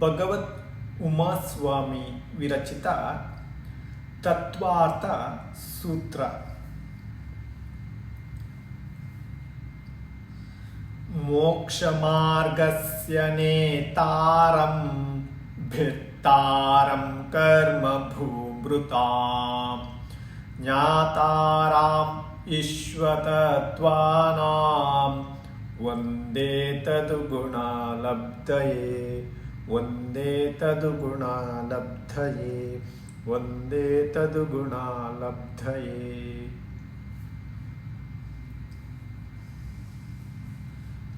भगवत् उमास्वामी विरचित तत्त्वार्थसूत्र मोक्षमार्गस्य नेतारं भित्तारं कर्म भूभृताम् ज्ञाताराम् इश्वतत्वानां वन्दे तद्गुणालब्धये। वंदे तद्गुणालब्धये वंदे तद्गुणालब्धये।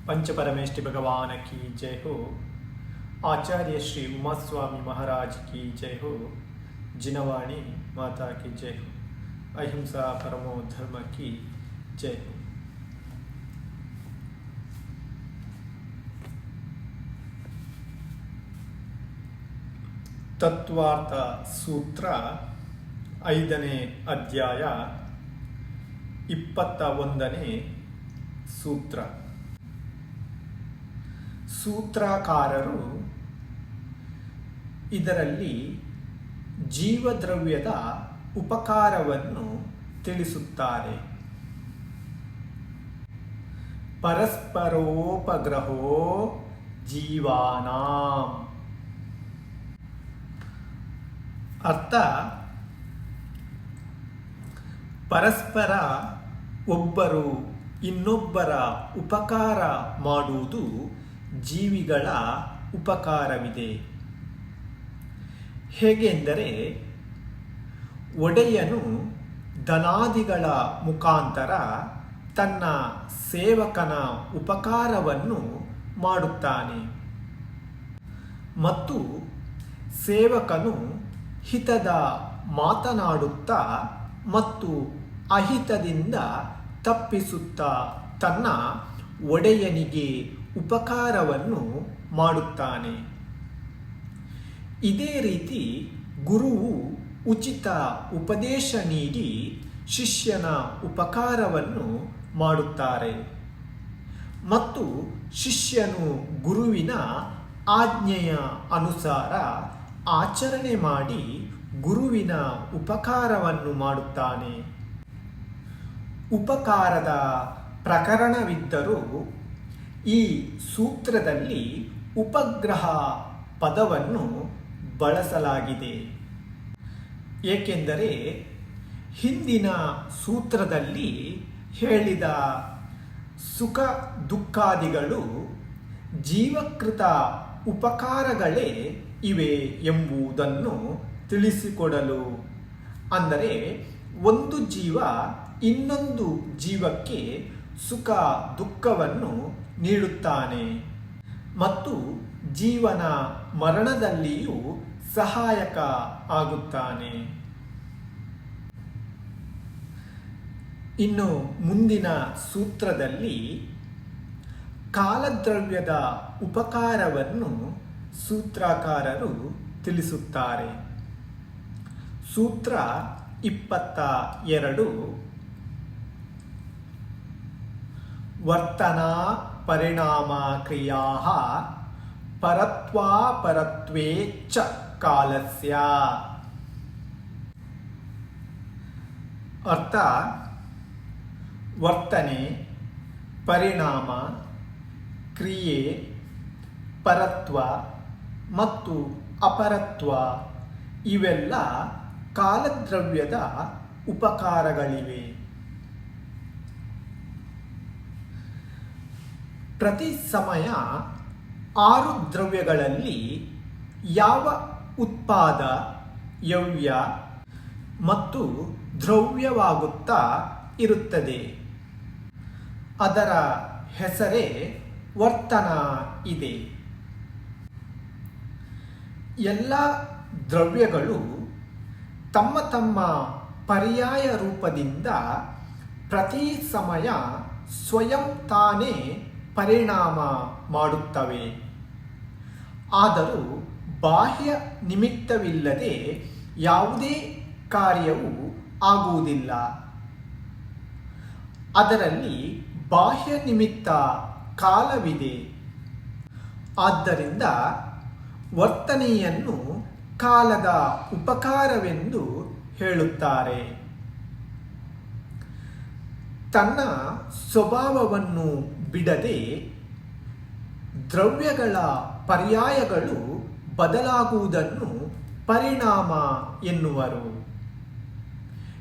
पंचपरमेष्टि भगवान की जय हो। आचार्य श्री उमास्वामी महाराज की जय हो। जिनवाणी माता की जय हो। अहिंसा परमो धर्म की जय हो। ತತ್ವಾರ್ಥ ಸೂತ್ರ ಐದನೇ ಅಧ್ಯಾಯ ಇಪ್ಪತ್ತ ಒಂದನೇ ಸೂತ್ರ. ಸೂತ್ರಕಾರರು ಇದರಲ್ಲಿ ಜೀವದ್ರವ್ಯದ ಉಪಕಾರವನ್ನು ತಿಳಿಸುತ್ತಾರೆ. ಪರಸ್ಪರೋಪಗ್ರಹೋ ಜೀವಾನಾಂ. ಅರ್ಥ ಪರಸ್ಪರ ಒಬ್ಬರು ಇನ್ನೊಬ್ಬರ ಉಪಕಾರ ಮಾಡುವುದು ಜೀವಿಗಳ ಉಪಕಾರವಿದೆ. ಹೇಗೆಂದರೆ ಒಡೆಯನು ಧನಾದಿಗಳ ಮುಖಾಂತರ ತನ್ನ ಸೇವಕನ ಉಪಕಾರವನ್ನು ಮಾಡುತ್ತಾನೆ. ಮತ್ತು ಸೇವಕನು ಹಿತದ ಮಾತನಾಡುತ್ತಾ ಮತ್ತು ಅಹಿತದಿಂದ ತಪ್ಪಿಸುತ್ತಾ ತನ್ನ ಒಡೆಯನಿಗೆ ಉಪಕಾರವನ್ನು ಮಾಡುತ್ತಾನೆ. ಇದೇ ರೀತಿ ಗುರುವು ಉಚಿತ ಉಪದೇಶ ನೀಡಿ ಶಿಷ್ಯನ ಉಪಕಾರವನ್ನು ಮಾಡುತ್ತಾರೆ. ಮತ್ತು ಶಿಷ್ಯನು ಗುರುವಿನ ಆಜ್ಞೆಯ ಅನುಸಾರ ಆಚರಣೆ ಮಾಡಿ ಗುರುವಿನ ಉಪಕಾರವನ್ನು ಮಾಡುತ್ತಾನೆ. ಉಪಕಾರದ ಪ್ರಕರಣವಿದ್ದರೂ ಈ ಸೂತ್ರದಲ್ಲಿ ಉಪಗ್ರಹ ಪದವನ್ನು ಬಳಸಲಾಗಿದೆ. ಏಕೆಂದರೆ ಹಿಂದಿನ ಸೂತ್ರದಲ್ಲಿ ಹೇಳಿದ ಸುಖ ದುಃಖಾದಿಗಳು ಜೀವಕೃತ ಉಪಕಾರಗಳೇ ಇವೆ ಎಂಬುದನ್ನು ತಿಳಿಸಿಕೊಡಲು. ಅಂದರೆ, ಒಂದು ಜೀವ ಇನ್ನೊಂದು ಜೀವಕ್ಕೆ ಸುಖ ದುಃಖವನ್ನು ನೀಡುತ್ತಾನೆ. ಮತ್ತು ಜೀವನ ಮರಣದಲ್ಲಿಯೂ ಸಹಾಯಕ ಆಗುತ್ತಾನೆ. ಇನ್ನು ಮುಂದಿನ ಸೂತ್ರದಲ್ಲಿ ಕಾಲದ್ರವ್ಯದ ಉಪಕಾರವನ್ನು ಸೂತ್ರಕಾರರು ತಿಳಿಸುತ್ತಾರೆ. ಸೂತ್ರ ಇಪ್ಪತ್ತ ಎರಡು. ವರ್ತನಾ ಪರಿಣಾಮ ಕ್ರಿಯಾ ಪರತ್ವಾಪರತ್ವೇ ಚ ಕಾಲಸ್ಯ. ಅರ್ಥ? ವರ್ತನೆ, ಪರಿಣಾಮ ಕ್ರಿಯೆ, ಪರತ್ವ ಮತ್ತು ಅಪರತ್ವ ಇವೆಲ್ಲ ಕಾಲದ್ರವ್ಯದ ಉಪಕಾರಗಳಿವೆ. ಪ್ರತಿ ಸಮಯ ಆರು ದ್ರವ್ಯಗಳಲ್ಲಿ ಯಾವ ಉತ್ಪಾದ, ಯವ್ಯ ಮತ್ತು ದ್ರವ್ಯವಾಗುತ್ತಾ ಇರುತ್ತದೆ? ಅದರ ಹೆಸರೇ ವರ್ತನ ಇದೆ ಎಲ್ಲ ದ್ರವ್ಯಗಳು ತಮ್ಮ ತಮ್ಮ ಪರ್ಯಾಯ ರೂಪದಿಂದ ಪ್ರತಿ ಸಮಯ ಸ್ವಯಂ ತಾನೇ ಪರಿಣಾಮ ಮಾಡುತ್ತವೆ. ಆದರೂ ಬಾಹ್ಯ ನಿಮಿತ್ತವಿಲ್ಲದೆ ಯಾವುದೇ ಕಾರ್ಯವು ಆಗುವುದಿಲ್ಲ. ಅದರಲ್ಲಿ ಬಾಹ್ಯ ನಿಮಿತ್ತ ಕಾಲವಿದೆ ಆದ್ದರಿಂದ ವರ್ತನೆಯನ್ನು ಕಾಲದ ಉಪಕಾರವೆಂದು ಹೇಳುತ್ತಾರೆ. ತನ್ನ ಸ್ವಭಾವವನ್ನು ಬಿಡದೆ ದ್ರವ್ಯಗಳ ಪರ್ಯಾಯಗಳು ಬದಲಾಗುವುದನ್ನು ಪರಿಣಾಮ ಎನ್ನುವರು.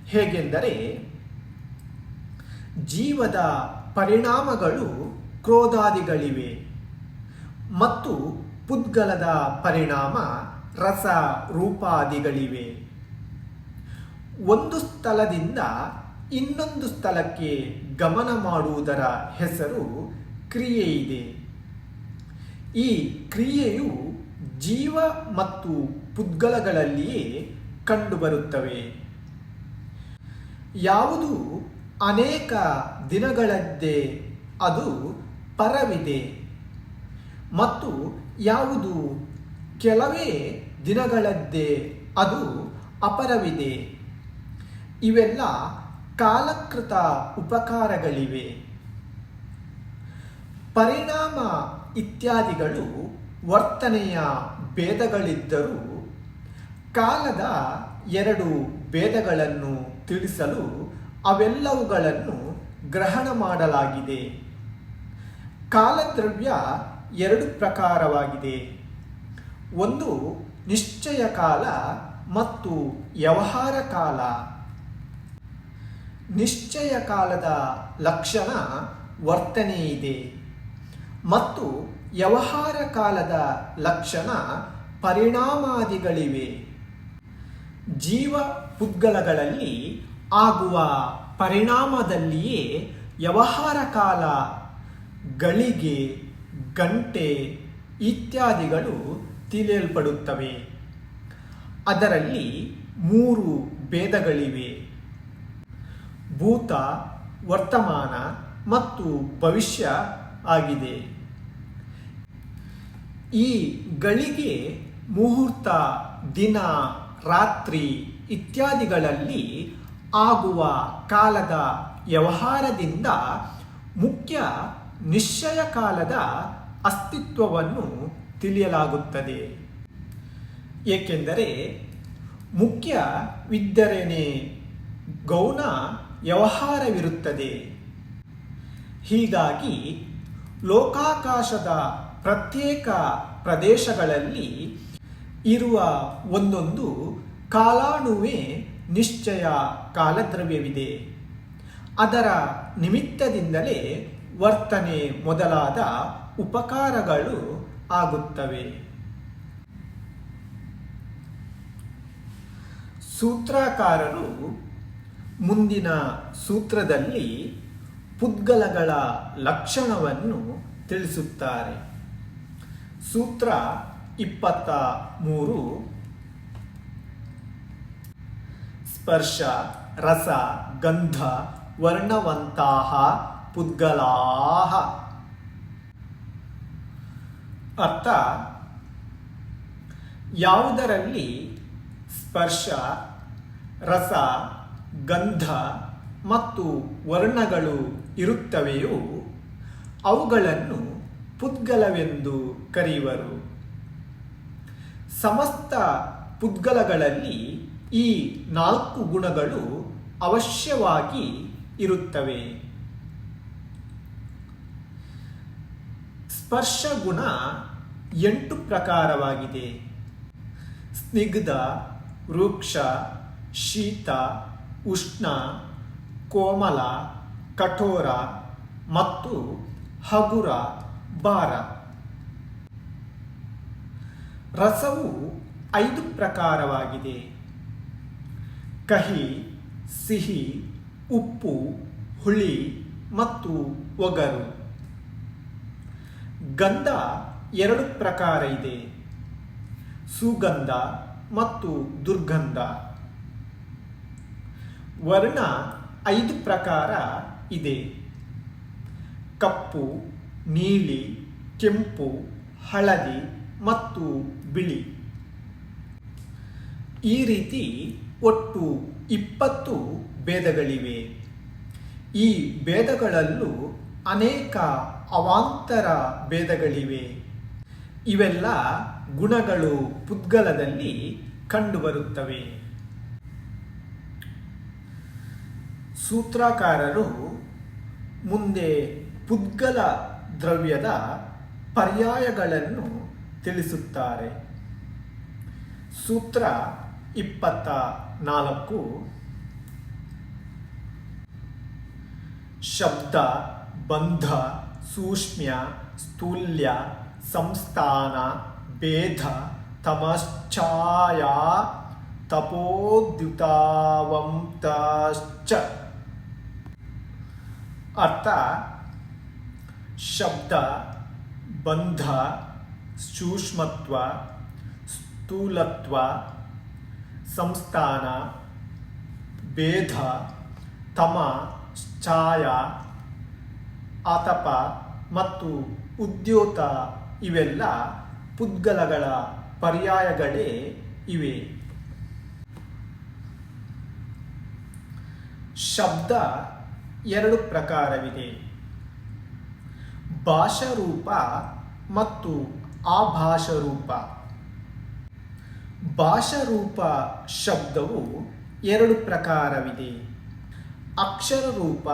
ಹೇಗೆಂದರೆ ಜೀವದ ಪರಿಣಾಮಗಳು ಕ್ರೋಧಾದಿಗಳಿವೆ. ಮತ್ತು ಪುದ್ಗಲದ ಪರಿಣಾಮ ರಸ ರೂಪಾದಿಗಳಿವೆ ಒಂದು ಸ್ಥಳದಿಂದ ಇನ್ನೊಂದು ಸ್ಥಳಕ್ಕೆ ಗಮನ ಮಾಡುವುದರ ಹೆಸರು ಕ್ರಿಯೆ ಇದೆ ಈ ಕ್ರಿಯೆಯು ಜೀವ ಮತ್ತು ಪುದ್ಗಲಗಳಲ್ಲಿಯೇ ಕಂಡುಬರುತ್ತವೆ. ಯಾವುದು ಅನೇಕ ದಿನಗಳದ್ದೇ ಅದು ಪರವಿದೆ. ಮತ್ತು ಯಾವುದು ಕೆಲವೇ ದಿನಗಳದ್ದೇ, ಅದು ಅಪರವಿದೆ. ಇವೆಲ್ಲ ಕಾಲಕೃತ ಉಪಕಾರಗಳಿವೆ. ಪರಿಣಾಮ ಇತ್ಯಾದಿಗಳು ವರ್ತನೆಯ ಭೇದಗಳಿದ್ದರೂ, ಕಾಲದ ಎರಡು ಭೇದಗಳನ್ನು ತಿಳಿಸಲು ಅವೆಲ್ಲವುಗಳನ್ನು ಗ್ರಹಣ ಮಾಡಲಾಗಿದೆ. ಕಾಲದ್ರವ್ಯ ಎರಡು ಪ್ರಕಾರವಾಗಿದೆ. ಒಂದು ನಿಶ್ಚಯ ಕಾಲ ಮತ್ತು ವ್ಯವಹಾರ ಕಾಲ. ನಿಶ್ಚಯ ಕಾಲದ ಲಕ್ಷಣ ವರ್ತನೆ ಇದೆ ಮತ್ತು ವ್ಯವಹಾರ ಕಾಲದ ಲಕ್ಷಣ ಪರಿಣಾಮಾದಿಗಳಿವೆ. ಜೀವ ಪುದ್ಗಲಗಳಲ್ಲಿ ಆಗುವ ಪರಿಣಾಮದಲ್ಲಿಯೇ ವ್ಯವಹಾರ ಕಾಲ ಗಳಿಗೆ ಗಂಟೆ ಇತ್ಯಾದಿಗಳು ತಿಳಿಯಲ್ಪಡುತ್ತವೆ. ಅದರಲ್ಲಿ ಮೂರು ಭೇದಗಳಿವೆ. ಭೂತ, ವರ್ತಮಾನ ಮತ್ತು ಭವಿಷ್ಯ ಆಗಿದೆ. ಈ ಗಳಿಗೆ ಮುಹೂರ್ತ, ದಿನ, ರಾತ್ರಿ ಇತ್ಯಾದಿಗಳಲ್ಲಿ ಆಗುವ ಕಾಲದ ವ್ಯವಹಾರದಿಂದ ಮುಖ್ಯ ನಿಶ್ಚಯ ಕಾಲದ ಅಸ್ತಿತ್ವವನ್ನು ತಿಳಿಯಲಾಗುತ್ತದೆ. ಏಕೆಂದರೆ ಮುಖ್ಯ ವಿದ್ಯರೇನೆ ಗೌಣ ವ್ಯವಹಾರವಿರುತ್ತದೆ. ಹೀಗಾಗಿ ಲೋಕಾಕಾಶದ ಪ್ರತ್ಯೇಕ ಪ್ರದೇಶಗಳಲ್ಲಿ ಇರುವ ಒಂದೊಂದು ಕಾಲಾಣುವೆ ನಿಶ್ಚಯ ಕಾಲದ್ರವ್ಯವಿದೆ ಅದರ ನಿಮಿತ್ತದಿಂದಲೇ ವರ್ತನೆ ಮೊದಲಾದ ಉಪಕಾರಗಳು ಆಗುತ್ತವೆ. ಸೂತ್ರಕಾರರು ಮುಂದಿನ ಸೂತ್ರದಲ್ಲಿ ಪುದ್ಗಲಗಳ ಲಕ್ಷಣವನ್ನು ತಿಳಿಸುತ್ತಾರೆ. ಸೂತ್ರ ಇಪ್ಪತ್ತ ಮೂರು. ಸ್ಪರ್ಶ, ರಸ, ಗಂಧ, ವರ್ಣವಂತಹ ಪುದ್ಗಲಾಹ. ಅರ್ಥ, ಯಾವುದರಲ್ಲಿ ಸ್ಪರ್ಶ, ರಸ, ಗಂಧ ಮತ್ತು ವರ್ಣಗಳು ಇರುತ್ತವೆಯೋ ಅವುಗಳನ್ನು ಪುದ್ಗಲವೆಂದು ಕರೆಯುವರು. ಸಮಸ್ತ ಪುದ್ಗಲಗಳಲ್ಲಿ ಈ ನಾಲ್ಕು ಗುಣಗಳು ಅವಶ್ಯವಾಗಿ ಇರುತ್ತವೆ. ಸ್ಪರ್ಶ ಗುಣ ಎಂಟು ಪ್ರಕಾರವಾಗಿದೆ. ಸ್ನಿಗ್ಧ, ವೃಕ್ಷ, ಶೀತ, ಉಷ್ಣ, ಕೋಮಲ, ಕಠೋರ ಮತ್ತು ಹಗುರ, ಭಾರ. ರಸವು ಐದು ಪ್ರಕಾರವಾಗಿದೆ. ಕಹಿ, ಸಿಹಿ, ಉಪ್ಪು, ಹುಳಿ ಮತ್ತು ಒಗರು. ಗಂಧ ಎರಡು ಪ್ರಕಾರ ಇದೆ. ಸುಗಂಧ ಮತ್ತು ದುರ್ಗಂಧ. ವರ್ಣ ಐದು ಪ್ರಕಾರ ಇದೆ. ಕಪ್ಪು, ನೀಲಿ, ಕೆಂಪು, ಹಳದಿ ಮತ್ತು ಬಿಳಿ. ಈ ರೀತಿ ಒಟ್ಟು ಇಪ್ಪತ್ತು ಭೇದಗಳಿವೆ. ಈ ಭೇದಗಳಲ್ಲೂ ಅನೇಕ ಅವಾಂತರ ಭೇದಗಳಿವೆ. ಇವೆಲ್ಲ ಗುಣಗಳು ಪುದ್ಗಲದಲ್ಲಿ ಕಂಡುಬರುತ್ತವೆ. ಸೂತ್ರಕಾರರು ಮುಂದೆ ಪುದ್ಗಲ ದ್ರವ್ಯದ ಪರ್ಯಾಯಗಳನ್ನು ತಿಳಿಸುತ್ತಾರೆ. ಸೂತ್ರ ಇಪ್ಪತ್ತ ನಾಲ್ಕು. ಶಬ್ದ ಬಂಧ ಸೂಕ್ಷ್ಮ್ಯ ಸ್ಥೂಲ್ಯ ಸಂಸ್ಥಾನ ಭೇದ ತಮಶ್ಚಾಯ ತಪೋದ್ಯುತಾವಂತಶ್ಚ ಅರ್ಥ ಶಬ್ದ ಬಂಧ ಸೂಕ್ಷ್ಮತ್ವ ಸ್ಥೂಲತ್ವ ಸಂಸ್ಥಾನ ಭೇದ ತಮ ಛಾಯ ಆತಪ ಮತ್ತು ಉದ್ಯೋತ ಇವೆಲ್ಲ ಪುದ್ಗಲಗಳ ಪರ್ಯಾಯಗಳೇ ಇವೆ. ಶಬ್ದ ಎರಡು ಪ್ರಕಾರವಿದೆ. ಭಾಷಾರೂಪ ಮತ್ತು ಆಭಾಷರೂಪ. ಭಾಷಾರೂಪ ಶಬ್ದವು ಎರಡು ಪ್ರಕಾರವಿದೆ. ಅಕ್ಷರರೂಪ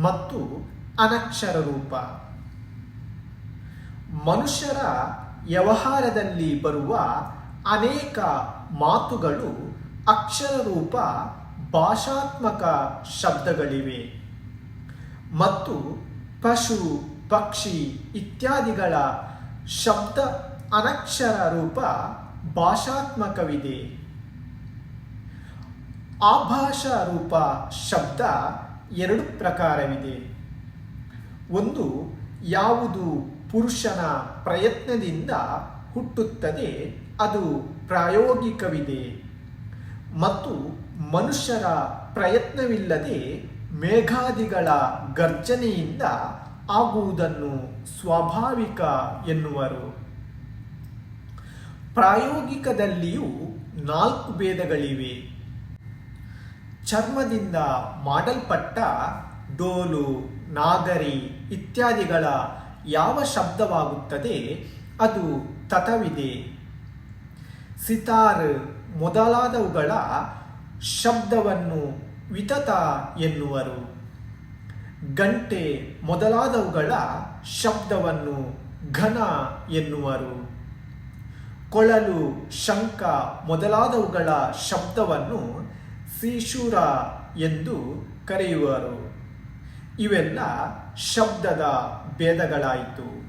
ಮತ್ತು ಅನಕ್ಷರ ರೂಪ. ಮನುಷ್ಯರ ವ್ಯವಹಾರದಲ್ಲಿ ಬರುವ ಅನೇಕ ಮಾತುಗಳು ಅಕ್ಷರ ರೂಪ, ಭಾಷಾತ್ಮಕ ಶಬ್ದಗಳಿವೆ. ಮತ್ತು ಪಶು, ಪಕ್ಷಿ ಇತ್ಯಾದಿಗಳ ಶಬ್ದ ಅನಕ್ಷರ ರೂಪ ಭಾಷಾತ್ಮಕವಿದೆ. ಆಭಾಷಾ ರೂಪ ಶಬ್ದ ಎರಡು ಪ್ರಕಾರವಿದೆ. ಒಂದು ಯಾವುದು ಪುರುಷನ ಪ್ರಯತ್ನದಿಂದ ಹುಟ್ಟುತ್ತದೆ, ಅದು ಪ್ರಾಯೋಗಿಕವಿದೆ. ಮತ್ತು ಮನುಷ್ಯರ ಪ್ರಯತ್ನವಿಲ್ಲದೆ ಮೇಘಾದಿಗಳ ಗರ್ಜನೆಯಿಂದ ಆಗುವುದನ್ನು ಸ್ವಾಭಾವಿಕ ಎನ್ನುವರು. ಪ್ರಾಯೋಗಿಕದಲ್ಲಿಯೂ ನಾಲ್ಕು ಭೇದಗಳಿವೆ. ಚರ್ಮದಿಂದ ಮಾಡಲ್ಪಟ್ಟ ಡೋಲು ನಾಗರಿ ಇತ್ಯಾದಿಗಳ ಯಾವ ಶಬ್ದವಾಗುತ್ತದೆ ಅದು ತಥವಿದೆ. ಸಿತಾರ್ ಮೊದಲಾದವುಗಳ ಶಬ್ದವನ್ನು ವಿತತ ಎನ್ನುವರು. ಗಂಟೆ ಮೊದಲಾದವುಗಳ ಶಬ್ದವನ್ನು ಘನ ಎನ್ನುವರು. ಕೊಳಲು ಶಂಕ ಮೊದಲಾದವುಗಳ ಶಬ್ದವನ್ನು ಸೀಶೂರ ಎಂದು ಕರೆಯುವರು. ಇವೆಲ್ಲ ಶಬ್ದದ ಭೇದಗಳಾಯಿತು.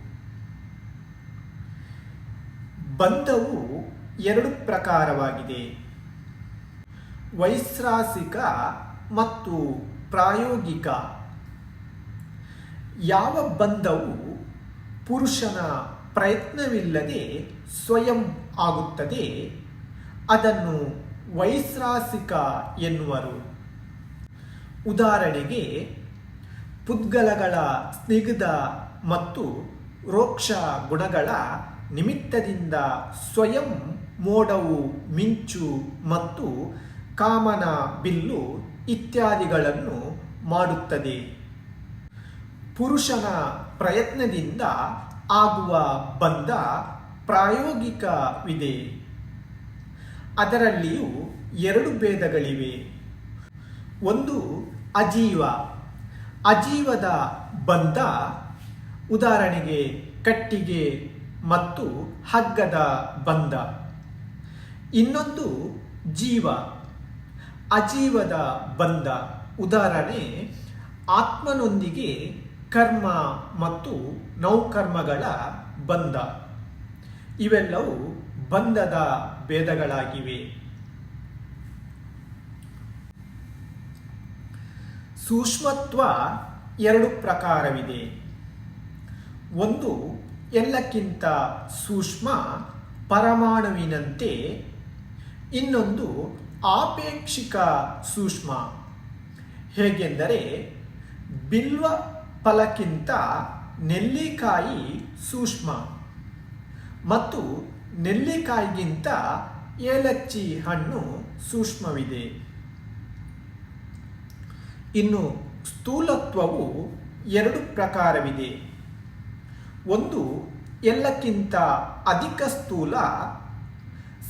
ಬಂಧವು ಎರಡು ಪ್ರಕಾರವಾಗಿದೆ. ವೈಸ್ರಾಸಿಕ ಮತ್ತು ಪ್ರಾಯೋಗಿಕ. ಯಾವ ಬಂಧವು ಪುರುಷನ ಪ್ರಯತ್ನವಿಲ್ಲದೆ ಸ್ವಯಂ ಆಗುತ್ತದೆ, ಅದನ್ನು ವೈಸ್ರಾಸಿಕ ಎನ್ನುವರು. ಉದಾಹರಣೆಗೆ ಪುದ್ಗಲಗಳ ಸ್ನಿಗ್ಧ ಮತ್ತು ರೋಕ್ಷ ಗುಣಗಳ ನಿಮಿತ್ತದಿಂದ ಸ್ವಯಂ ಮೋಡವು ಮಿಂಚು ಮತ್ತು ಕಾಮನ ಬಿಲ್ಲು ಇತ್ಯಾದಿಗಳನ್ನು ಮಾಡುತ್ತದೆ. ಪುರುಷನ ಪ್ರಯತ್ನದಿಂದ ಆಗುವ ಬಂಧ ಪ್ರಾಯೋಗಿಕವಿದೆ. ಅದರಲ್ಲಿಯೂ ಎರಡು ಭೇದಗಳಿವೆ. ಒಂದು ಅಜೀವ. ಅಜೀವದ ಬಂಧ ಉದಾಹರಣೆಗೆ ಕಟ್ಟಿಗೆ ಮತ್ತು ಹಗ್ಗದ ಬಂಧ ಇನ್ನೊಂದು ಜೀವ, ಅಜೀವದ ಬಂಧ ಉದಾಹರಣೆ, ಆತ್ಮನೊಂದಿಗೆ ಕರ್ಮ ಮತ್ತು ನೌಕರ್ಮಗಳ ಬಂಧ ಇವೆಲ್ಲವೂ ಬಂಧದ ಭೇದಗಳಾಗಿವೆ. ಸೂಕ್ಷ್ಮತ್ವ ಎರಡು ಪ್ರಕಾರವಿದೆ. ಒಂದು, ಎಲ್ಲಕ್ಕಿಂತ ಸೂಕ್ಷ್ಮ ಪರಮಾಣುವಿನಂತೆ, ಇನ್ನೊಂದು ಆಪೇಕ್ಷಿಕ ಸೂಕ್ಷ್ಮ. ಹೇಗೆಂದರೆ, ಬಿಲ್ವ ಫಲಕ್ಕಿಂತ ನೆಲ್ಲಿಕಾಯಿ ಸೂಕ್ಷ್ಮ ಮತ್ತು ನೆಲ್ಲಿಕಾಯಿಗಿಂತ ಏಲಕ್ಕಿ ಹಣ್ಣು ಸೂಕ್ಷ್ಮವಿದೆ. ಇನ್ನು ಸ್ಥೂಲತ್ವವು ಎರಡು ಪ್ರಕಾರವಿದೆ. ಒಂದು, ಎಲ್ಲಕ್ಕಿಂತ ಅಧಿಕ ಸ್ಥೂಲ,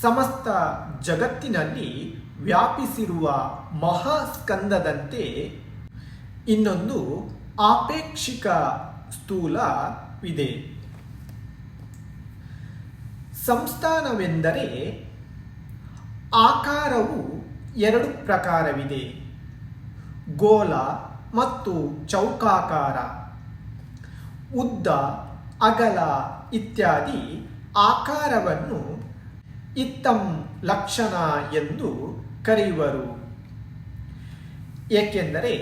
ಸಮಸ್ತ ಜಗತ್ತಿನಲ್ಲಿ ವ್ಯಾಪಿಸಿರುವ ಮಹಾಸ್ಕಂದದಂತೆ. ಇನ್ನೊಂದು, ಆಪೇಕ್ಷಿಕ ಸ್ಥೂಲವಿದೆ. ಸಂಸ್ಥಾನವೆಂದರೆ ಆಕಾರವು ಎರಡು ಪ್ರಕಾರವಿದೆ. ಗೋಲ ಮತ್ತು ಚೌಕಾಕಾರ, ಉದ್ದ, ಅಗಲ ಇತ್ಯಾದಿ ಆಕಾರವನ್ನು ಇತ್ತಂ ಲಕ್ಷಣ ಎಂದು ಕರೆಯುವರು. ಏಕೆಂದರೆ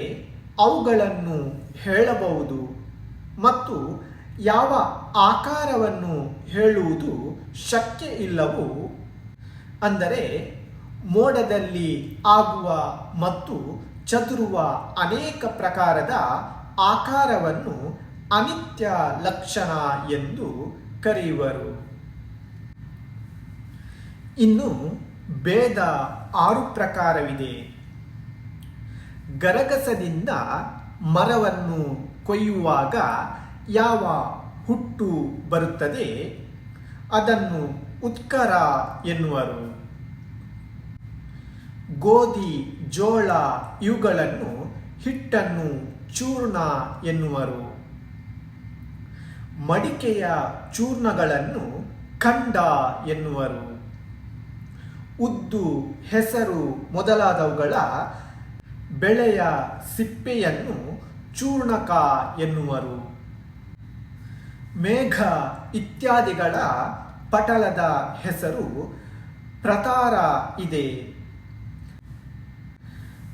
ಅವುಗಳನ್ನು ಹೇಳಬಹುದು ಮತ್ತು ಯಾವ ಆಕಾರವನ್ನು ಹೇಳುವುದು ಶಕ್ಯ ಇಲ್ಲವೋ, ಅಂದರೆ ಮೋಡದಲ್ಲಿ ಆಗುವ ಮತ್ತು ಚದುರುವ ಅನೇಕ ಪ್ರಕಾರದ ಆಕಾರವನ್ನು ಅನಿತ್ಯ ಲಕ್ಷಣ ಎಂದು ಕರೆಯುವರು. ಇನ್ನು ಭೇದ ಆರು ಪ್ರಕಾರವಿದೆ. ಗರಗಸದಿಂದ ಮರವನ್ನು ಕೊಯ್ಯುವಾಗ ಯಾವ ಹುಟ್ಟು ಬರುತ್ತದೆ? ಅದನ್ನು ಉತ್ಕರ ಎನ್ನುವರು. ಗೋಧಿ, ಜೋಳ ಇವುಗಳನ್ನು ಹಿಟ್ಟನ್ನು ಚೂರ್ಣ ಎನ್ನುವರು. ಮಡಿಕೆಯ ಚೂರ್ಣಗಳನ್ನು ಖಂಡ ಎನ್ನುವರು. ಉದ್ದು, ಹೆಸರು ಮೊದಲಾದವುಗಳ ಬೆಳೆಯ ಸಿಪ್ಪೆಯನ್ನು ಚೂರ್ಣಕ ಎನ್ನುವರು. ಮೇಘ ಇತ್ಯಾದಿಗಳ ಪಟಲದ ಹೆಸರು ಪ್ರತಾರ ಇದೆ.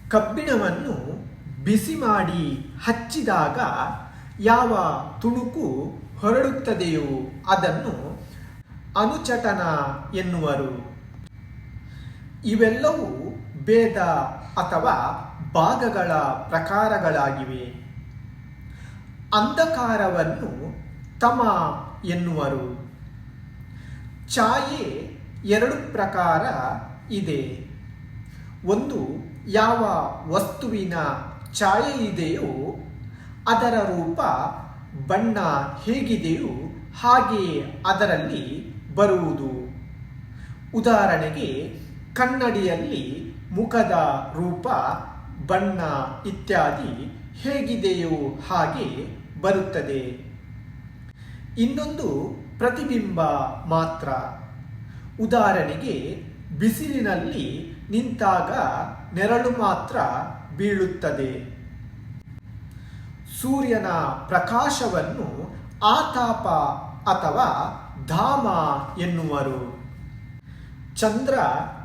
ಕಬ್ಬಿಣವನ್ನು ಬಿಸಿ ಮಾಡಿ ಹಚ್ಚಿದಾಗ ಯಾವ ತುಣುಕು ಹೊರಡುತ್ತದೆಯೋ ಅದನ್ನು ಅನುಚಟನ ಎನ್ನುವರು. ಇವೆಲ್ಲವೂ ಭೇದ ಅಥವಾ ಭಾಗಗಳ ಪ್ರಕಾರಗಳಾಗಿವೆ. ಅಂಧಕಾರವನ್ನು ತಮ ಎನ್ನುವರು. ಛಾಯೆ ಎರಡು ಪ್ರಕಾರ ಇದೆ. ಒಂದು ಯಾವ ವಸ್ತುವಿನ ಛಾಯೆ ಇದೆಯೋ ಅದರ ರೂಪ ಬಣ್ಣ ಹೇಗಿದೆಯೋ ಹಾಗೆಯೇ ಅದರಲ್ಲಿ ಬರುವುದು. ಉದಾಹರಣೆಗೆ, ಕನ್ನಡಿಯಲ್ಲಿ ಮುಖದ ರೂಪ ಬಣ್ಣ ಇತ್ಯಾದಿ ಹೇಗಿದೆಯೋ ಹಾಗೆ ಬರುತ್ತದೆ. ಇನ್ನೊಂದು ಪ್ರತಿಬಿಂಬ ಮಾತ್ರ. ಉದಾಹರಣೆಗೆ, ಬಿಸಿಲಿನಲ್ಲಿ ನಿಂತಾಗ ನೆರಳು ಮಾತ್ರ ಬೀಳುತ್ತದೆ. ಸೂರ್ಯನ ಪ್ರಕಾಶವನ್ನು ಆತಾಪ ಅಥವಾ ಧಾಮ ಎನ್ನುವರು. ಚಂದ್ರ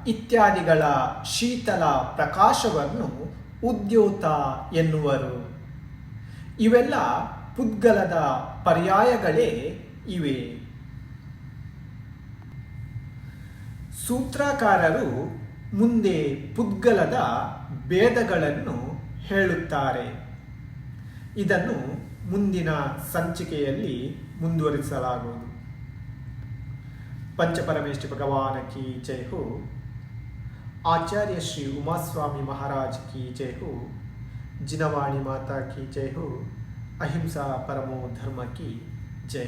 ಇತ್ಯಾದಿಗಳ ಶೀತಲ ಪ್ರಕಾಶವನ್ನು ಉದ್ಯೋತ ಎನ್ನುವರು. ಇವೆಲ್ಲ ಪುದ್ಗಲದ ಪರ್ಯಾಯಗಳೇ ಇವೆ. ಸೂತ್ರಕಾರರು ಮುಂದೆ ಪುದ್ಗಲದ ಭೇದಗಳನ್ನು ಹೇಳುತ್ತಾರೆ. ಇದನ್ನು ಮುಂದಿನ ಸಂಚಿಕೆಯಲ್ಲಿ ಮುಂದುವರಿಸಲಾಗುವುದು. ಪಂಚಪರಮೇಶ್ವರಿ ಭಗವಾನ ಕಿ ಜೈಹು ಆಚಾರ್ಯ ಶ್ರೀ ಉಮಾಸ್ವಾಮಿ ಮಹಾರಾಜ್ ಕಿ ಜೈಹು ಜಿನವಾಣಿ ಮಾತಾ ಕಿ ಜೈಹು ಅಹಿಂಸಾ ಪರಮೋ ಧರ್ಮ ಕಿ ಜೈ